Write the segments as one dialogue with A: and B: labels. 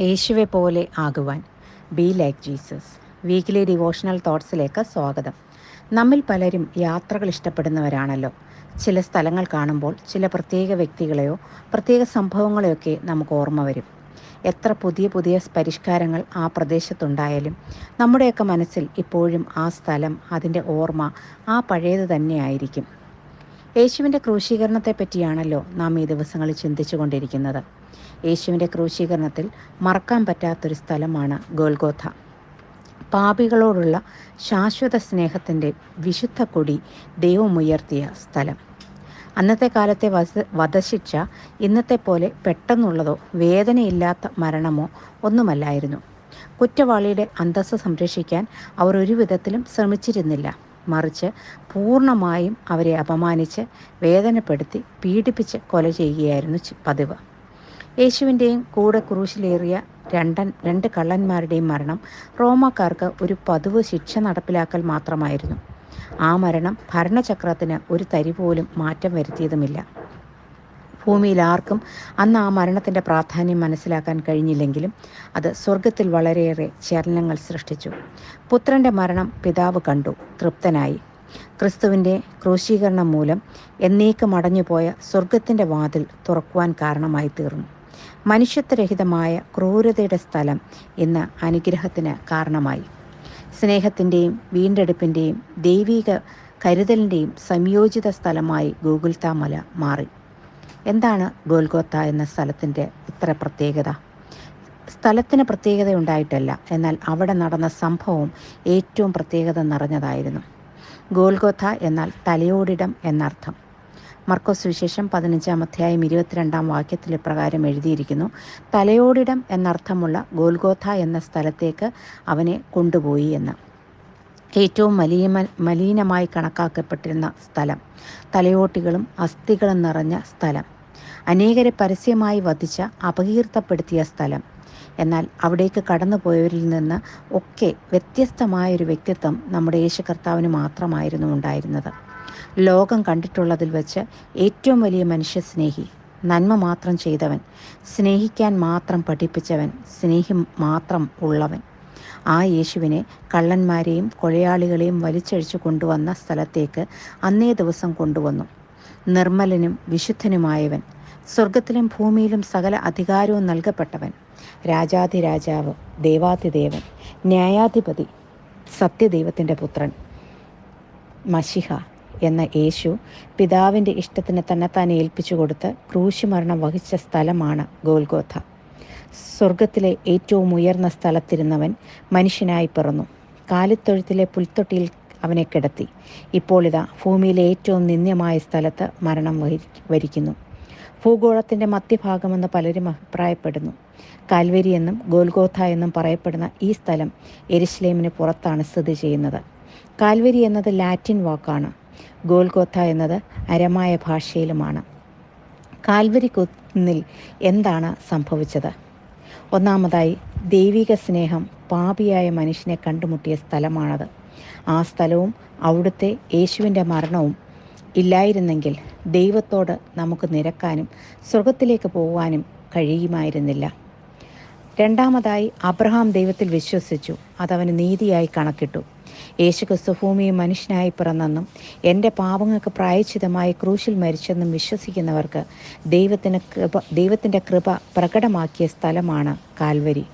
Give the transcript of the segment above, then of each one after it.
A: യേശുവെ പോലെ ആകുവാൻ. Be like Jesus weekly devotional തോട്ട്സിലേക്ക് സ്വാഗതം. നമ്മിൽ പലരും യാത്രകൾ ഇഷ്ടപ്പെടുന്നവരാണല്ലോ. ചില സ്ഥലങ്ങൾ കാണുമ്പോൾ ചില പ്രത്യേക വ്യക്തികളെയോ പ്രത്യേക സംഭവങ്ങളെയൊക്കെ നമുക്ക് ഓർമ്മ വരും. എത്ര പുതിയ പുതിയ പരിഷ്കാരങ്ങൾ ആ പ്രദേശത്തുണ്ടായാലും നമ്മുടെയൊക്കെ മനസ്സിൽ ഇപ്പോഴും ആ സ്ഥലം അതിന്റെ ഓർമ്മ ആ പഴയത് തന്നെയായിരിക്കും. യേശുവിന്റെ ക്രൂശീകരണത്തെ പറ്റിയാണല്ലോ നാം ഈ ദിവസങ്ങളിൽ ചിന്തിച്ചു കൊണ്ടിരിക്കുന്നത് യേശുവിന്റെ ക്രൂശീകരണത്തിൽ മറക്കാൻ പറ്റാത്തൊരു സ്ഥലമാണ് ഗോൽഗോഥ. പാപികളോടുള്ള ശാശ്വത സ്നേഹത്തിന്റെ വിശുദ്ധ കൊടി ദൈവമുയർത്തിയ സ്ഥലം. അന്നത്തെ കാലത്തെ വധ വധശിക്ഷ ഇന്നത്തെ പോലെ പെട്ടെന്നുള്ളതോ വേദനയില്ലാത്ത മരണമോ ഒന്നുമല്ലായിരുന്നു. കുറ്റവാളിയുടെ അന്തസ്സ് സംരക്ഷിക്കാൻ അവർ ഒരു വിധത്തിലും ശ്രമിച്ചിരുന്നില്ല. മറിച്ച് പൂർണമായും അവരെ അപമാനിച്ച് വേദനപ്പെടുത്തി പീഡിപ്പിച്ച് കൊല ചെയ്യുകയായിരുന്നു പതിവ്. യേശുവിന്റെയും കൂടെ ക്രൂശിലേറിയ രണ്ടൻ രണ്ട് കള്ളന്മാരുടെയും മരണം റോമാക്കാർക്ക് ഒരു പതിവ് ശിക്ഷ നടപ്പിലാക്കൽ മാത്രമായിരുന്നു. ആ മരണം ഭരണചക്രത്തിന് ഒരു തരി പോലും മാറ്റം വരുത്തിയതുമില്ല. ഭൂമിയിൽ ആർക്കും അന്ന് ആ മരണത്തിന്റെ പ്രാധാന്യം മനസ്സിലാക്കാൻ കഴിഞ്ഞില്ലെങ്കിലും അത് സ്വർഗത്തിൽ വളരെയേറെ ചലനങ്ങൾ സൃഷ്ടിച്ചു. പുത്രന്റെ മരണം പിതാവ് കണ്ടു തൃപ്തനായി. ക്രിസ്തുവിന്റെ ക്രൂശീകരണം മൂലം എന്നേക്കും അടഞ്ഞുപോയ സ്വർഗത്തിന്റെ വാതിൽ തുറക്കുവാൻ കാരണമായി തീർന്നു. മനുഷ്യത്വരഹിതമായ ക്രൂരതയുടെ സ്ഥലം ഇന്ന് അനുഗ്രഹത്തിന് കാരണമായി. സ്നേഹത്തിന്റെയും വീണ്ടെടുപ്പിന്റെയും ദൈവിക കരുതലിന്റെയും സംയോജിത സ്ഥലമായി ഗൂഗിൾ താമല മാറി. എന്താണ് ഗോൽഗോത്ത എന്ന സ്ഥലത്തിന്റെ ഇത്ര പ്രത്യേകത? സ്ഥലത്തിന് പ്രത്യേകത ഉണ്ടായിട്ടല്ല എന്നാൽ അവിടെ നടന്ന സംഭവം ഏറ്റവും പ്രത്യേകത നിറഞ്ഞതായിരുന്നു. ഗോൽഗോഥ എന്നാൽ തലയോടിടം എന്നർത്ഥം. മർക്കോസ് വിശേഷം പതിനഞ്ചാം അധ്യായം ഇരുപത്തിരണ്ടാം വാക്യത്തിൽ പ്രകാരം എഴുതിയിരിക്കുന്നു. തലയോടിടം എന്നർത്ഥമുള്ള ഗോൽഗോഥ എന്ന സ്ഥലത്തേക്ക് അവനെ കൊണ്ടുപോയി എന്ന്. ഏറ്റവും മലീമ മലീനമായി കണക്കാക്കപ്പെട്ടിരുന്ന സ്ഥലം. തലയോട്ടികളും അസ്ഥികളും നിറഞ്ഞ സ്ഥലം. അനേകരെ പരസ്യമായി വധിച്ച അപകീർത്തപ്പെടുത്തിയ സ്ഥലം. എന്നാൽ അവിടേക്ക് കടന്നുപോയവരിൽ നിന്ന് ഒക്കെ വ്യത്യസ്തമായൊരു വ്യക്തിത്വം നമ്മുടെ യേശു കർത്താവിന് മാത്രമായിരുന്നു ഉണ്ടായിരുന്നത്. ലോകം കണ്ടിട്ടുള്ളതിൽ വെച്ച് ഏറ്റവും വലിയ മനുഷ്യസ്നേഹി നന്മ മാത്രം ചെയ്തവൻ സ്നേഹിക്കാൻ മാത്രം പഠിപ്പിച്ചവൻ സ്നേഹി മാത്രം ഉള്ളവൻ. ആ യേശുവിനെ കള്ളന്മാരെയും കൊലയാളികളെയും വലിച്ചഴിച്ചു കൊണ്ടുവന്ന സ്ഥലത്തേക്ക് അന്നേ ദിവസം കൊണ്ടുവന്നു. നിർമ്മലനും വിശുദ്ധനുമായവൻ സ്വർഗത്തിലും ഭൂമിയിലും സകല അധികാരവും നൽകപ്പെട്ടവൻ രാജാതിരാജാവ് ദേവാതിദേവൻ ന്യായാധിപതി സത്യദൈവത്തിന്റെ പുത്രൻ മഷിഹ എന്ന യേശു പിതാവിന്റെ ഇഷ്ടത്തിന് തന്നെത്താൻ ഏൽപ്പിച്ചു കൊടുത്ത് ക്രൂശുമരണം വഹിച്ച സ്ഥലമാണ് ഗോൽഗോഥ. സ്വർഗത്തിലെ ഏറ്റവും ഉയർന്ന സ്ഥലത്തിരുന്നവൻ മനുഷ്യനായി പിറന്നു. കാലിത്തൊഴുത്തിലെ പുൽത്തൊട്ടിയിൽ അവനെ കിടത്തി. ഇപ്പോൾ ഇതാ ഭൂമിയിലെ ഏറ്റവും നിന്ദ്യമായ സ്ഥലത്ത് മരണം വരി വരിക്കുന്നു. ഭൂഗോളത്തിന്റെ മധ്യഭാഗമെന്ന് പലരും അഭിപ്രായപ്പെടുന്നു. കാൽവരി എന്നും ഗോൽഗോഥ എന്നും പറയപ്പെടുന്ന ഈ സ്ഥലം എരിശ്ലേമിന് പുറത്താണ് സ്ഥിതി ചെയ്യുന്നത്. കാൽവരി എന്നത് ലാറ്റിൻ വാക്കാണ്. ഗോൽഗോഥ എന്നത് അരമായ ഭാഷയിലുമാണ്. കാൽവരി കുന്നിൽ എന്താണ് സംഭവിച്ചത്? ഒന്നാമതായി ദൈവിക സ്നേഹം പാപിയായ മനുഷ്യനെ കണ്ടുമുട്ടിയ സ്ഥലമാണത്. ആ സ്ഥലവും അവിടുത്തെ യേശുവിന്റെ മരണവും ഇല്ലായിരുന്നെങ്കിൽ ദൈവത്തോട് നമുക്ക് നിരക്കാനും സ്വർഗത്തിലേക്ക് പോകുവാനും കഴിയുമായിരുന്നില്ല. രണ്ടാമതായി അബ്രഹാം ദൈവത്തിൽ വിശ്വസിച്ചു. അതവന് നീതിയായി കണക്കിട്ടു. യേശുക്രിസ്തു ഭൂമിയിൽ മനുഷ്യനായി പിറന്നെന്നും എന്റെ പാപങ്ങൾക്ക് പ്രായച്ചിതമായി ക്രൂശിൽ മരിച്ചെന്നും വിശ്വസിക്കുന്നവർക്ക് ദൈവത്തിന് കൃപ ദൈവത്തിന്റെ കൃപ പ്രകടമാക്കിയ സ്ഥലമാണ് കാൽവരി.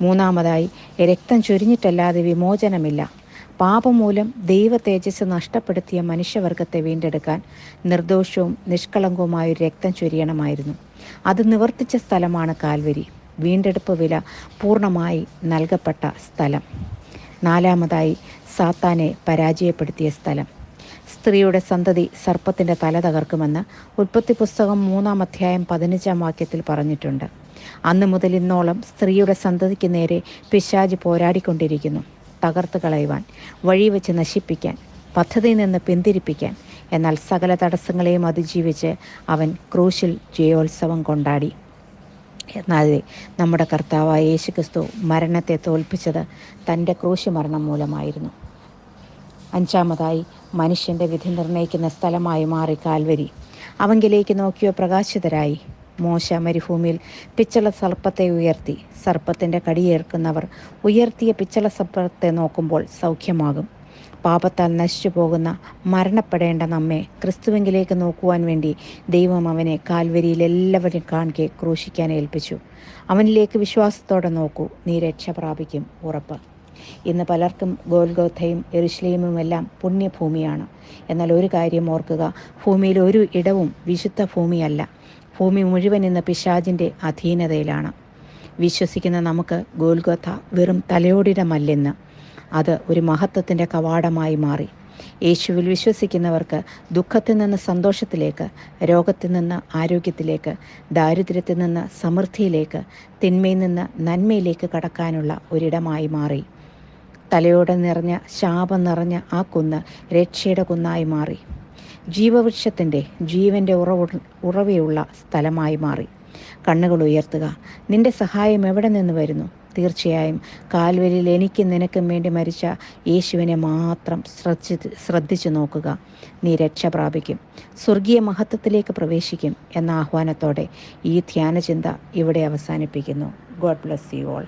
A: മൂന്നാമതായി രക്തം ചൊരിഞ്ഞിട്ടല്ലാതെ വിമോചനമില്ല. പാപം മൂലം ദൈവ തേജസ് നഷ്ടപ്പെടുത്തിയ മനുഷ്യവർഗത്തെ വീണ്ടെടുക്കാൻ നിർദോഷവും നിഷ്കളങ്കവുമായ ഒരു രക്തം ചൊരിയണമായിരുന്നു. അത് നിവർത്തിച്ച സ്ഥലമാണ് കാൽവരി. വീണ്ടെടുപ്പ് വില പൂർണമായി നൽകപ്പെട്ട സ്ഥലം. നാലാമതായി സാത്താനെ പരാജയപ്പെടുത്തിയ സ്ഥലം. സ്ത്രീയുടെ സന്തതി സർപ്പത്തിന്റെ തല തകർക്കുമെന്ന് ഉൽപ്പത്തി പുസ്തകം മൂന്നാം അധ്യായം പതിനഞ്ചാം വാക്യത്തിൽ പറഞ്ഞിട്ടുണ്ട്. അന്ന് മുതൽ ഇന്നോളം സ്ത്രീയുടെ സന്തതിക്ക് നേരെ പിശാജ് പോരാടിക്കൊണ്ടിരിക്കുന്നു. തകർത്ത് കളയുവാൻ വഴിവെച്ച് നശിപ്പിക്കാൻ പദ്ധതിയിൽ നിന്ന് പിന്തിരിപ്പിക്കാൻ. എന്നാൽ സകല തടസ്സങ്ങളെയും അതിജീവിച്ച് അവൻ ക്രൂശിൽ ജയോത്സവം കൊണ്ടാടി. എന്നാൽ നമ്മുടെ കർത്താവായ യേശുക്രിസ്തു മരണത്തെ തോൽപ്പിച്ചത് തന്റെ ക്രൂശ് മരണം മൂലമായിരുന്നു. അഞ്ചാമതായി മനുഷ്യന്റെ വിധി നിർണയിക്കുന്ന സ്ഥലമായി മാറി കാൽവരി. അവങ്കിലേക്ക് നോക്കിയോ പ്രകാശിതരായി. മോശ മരുഭൂമിയിൽ പിച്ചള സർപ്പത്തെ ഉയർത്തി. സർപ്പത്തിന്റെ കടിയേൽക്കുന്നവർ ഉയർത്തിയ പിച്ചള സർപ്പത്തെ നോക്കുമ്പോൾ സൗഖ്യമാകും. പാപത്താൽ നശിച്ചു പോകുന്ന മരണപ്പെടേണ്ട നമ്മെ ക്രിസ്തുവെങ്കിലേക്ക് നോക്കുവാൻ വേണ്ടി ദൈവം അവനെ കാൽവരിയിൽ എല്ലാവരും കാണിക്കെ ക്രൂശിക്കാൻ ഏൽപ്പിച്ചു. അവനിലേക്ക് വിശ്വാസത്തോടെ നോക്കൂ നീ രക്ഷ പ്രാപിക്കും ഉറപ്പ്. ഇന്ന് പലർക്കും ഗോൽഗോഥയും എറുശ്ലേമുമെല്ലാം പുണ്യഭൂമിയാണ്. എന്നാൽ ഒരു കാര്യം ഓർക്കുക ഭൂമിയിൽ ഒരു ഇടവും വിശുദ്ധ ഭൂമിയല്ല. ഭൂമി മുഴുവൻ ഇന്ന് പിശാജിന്റെ അധീനതയിലാണ്. വിശ്വസിക്കുന്ന നമുക്ക് ഗോൽഗോഥ വെറും തലയോടിടമല്ലെന്ന് അത് ഒരു മഹത്വത്തിന്റെ കവാടമായി മാറി. യേശുവിൽ വിശ്വസിക്കുന്നവർക്ക് ദുഃഖത്തിൽ നിന്ന് സന്തോഷത്തിലേക്ക് രോഗത്തിൽ നിന്ന് ആരോഗ്യത്തിലേക്ക് ദാരിദ്ര്യത്തിൽ നിന്ന് സമൃദ്ധിയിലേക്ക് തിന്മയിൽ നിന്ന് നന്മയിലേക്ക് കടക്കാനുള്ള ഒരിടമായി മാറി. തലയോടെ നിറഞ്ഞ ശാപം നിറഞ്ഞ ആ കുന്ന് രക്ഷയുടെ കുന്നായി മാറി. ജീവവൃക്ഷത്തിന്റെ ജീവന്റെ ഉറവ ഉറവയുള്ള സ്ഥലമായി മാറി. കണ്ണുകൾ ഉയർത്തുക. നിന്റെ സഹായം എവിടെ നിന്ന് വരുന്നു? തീർച്ചയായും കാൽവരിൽ എനിക്ക് നിനക്കും വേണ്ടി മരിച്ച യേശുവിനെ മാത്രം ശ്രദ്ധിച്ച് ശ്രദ്ധിച്ചു നോക്കുക. നീ രക്ഷ പ്രാപിക്കും. സ്വർഗീയ മഹത്വത്തിലേക്ക് പ്രവേശിക്കും എന്ന ആഹ്വാനത്തോടെ ഈ ധ്യാനചിന്ത ഇവിടെ അവസാനിപ്പിക്കുന്നു. God bless you all.